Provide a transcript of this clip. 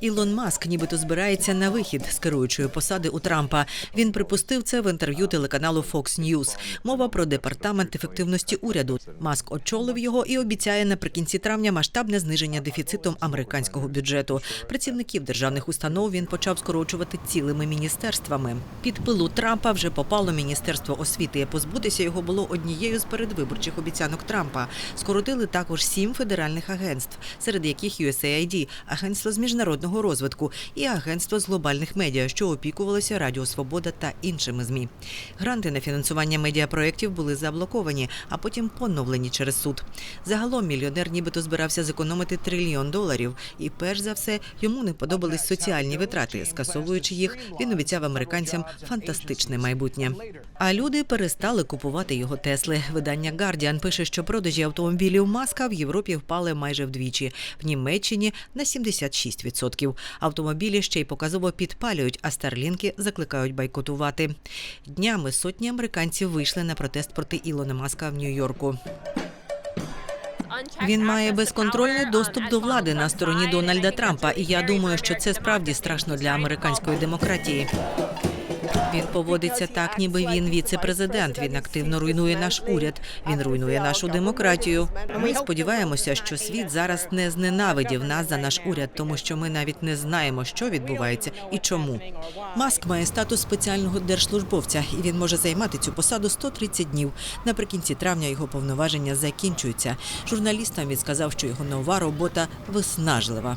Ілон Маск нібито збирається на вихід з керуючої посади у Трампа. Він припустив це в інтерв'ю телеканалу Fox News. Мова про департамент ефективності уряду. Маск очолив його і обіцяє наприкінці травня масштабне зниження дефіциту американського бюджету. Працівників державних установ він почав скорочувати цілими міністерствами. Під пилу Трампа вже попало міністерство освіти. Позбутися його було однією з передвиборчих обіцянок Трампа. Скоротили також сім федеральних агентств, серед яких USAID – агентство з міжнародного розвитку і агентство з глобальних медіа, що опікувалося Радіо Свобода та іншими змі. Гранти на фінансування медіапроєктів були заблоковані, а потім поновлені через суд. Загалом мільйонер нібито збирався зекономити трильйон доларів, і перш за все йому не подобались соціальні витрати. Скасовуючи їх, він обіцяв американцям фантастичне майбутнє. А люди перестали купувати його Тесли. Видання Guardian пише, що продажі автомобілів Маска в Європі впали майже вдвічі, в Німеччині на 76%. Автомобілі ще й показово підпалюють, а старлінки закликають байкотувати. Днями сотні американців вийшли на протест проти Ілона Маска в Нью-Йорку. Він має безконтрольний доступ до влади на стороні Дональда Трампа, і я думаю, що це справді страшно для американської демократії. Він поводиться так, ніби він віце-президент. Він активно руйнує наш уряд. Він руйнує нашу демократію. Ми сподіваємося, що світ зараз не зненавидів нас за наш уряд, тому що ми навіть не знаємо, що відбувається і чому. Маск має статус спеціального держслужбовця, і він може займати цю посаду 130 днів. Наприкінці травня його повноваження закінчуються. Журналістам він сказав, що його нова робота виснажлива.